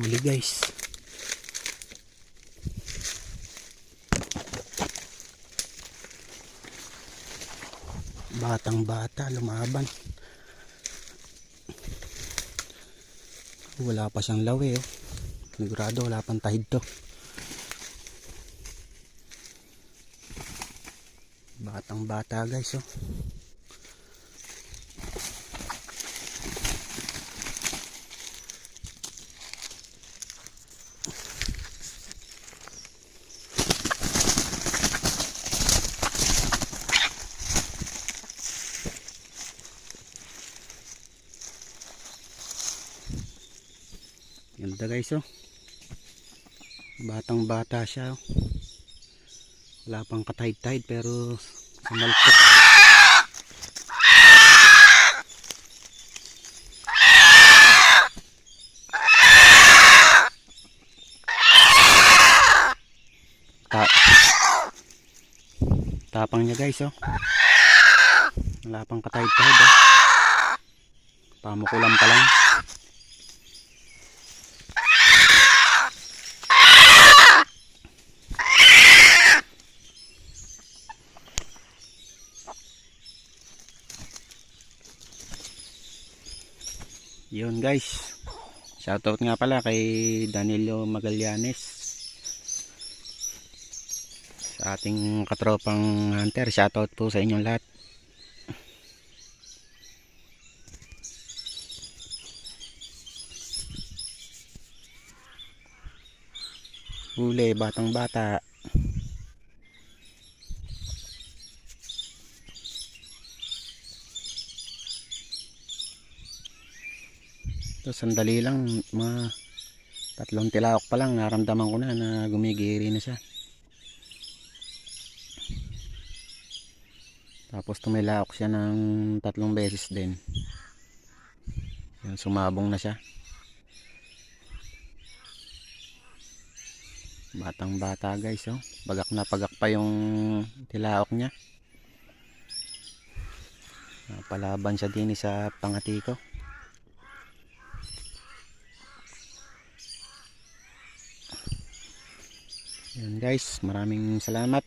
guys. Batang bata lumaban. Wala pa siyang lawi oh. Sigurado wala pang tahid to. Batang bata guys oh. Ganda guys oh. Batang bata siya oh. Wala pang katahid-tahid pero sa malpot. Ta Tapang niya guys oh. Wala pang katahid-tahid oh. Pamukulan pa lang. Yun guys. Shoutout nga pala kay Danilo Magallanes. Sa ating katropang hunter. Shoutout po sa inyong lahat. Huli, batang bata. Ito, sandali lang, mga tatlong tilaok pa lang, naramdaman ko na na gumigiri na siya. Tapos tumilaok siya ng tatlong beses din. Yan, sumabong na siya. Batang bata guys, oh. Bagak na pagak pa yung tilaok niya. Palaban siya din sa pangati ko. Yan guys, maraming salamat.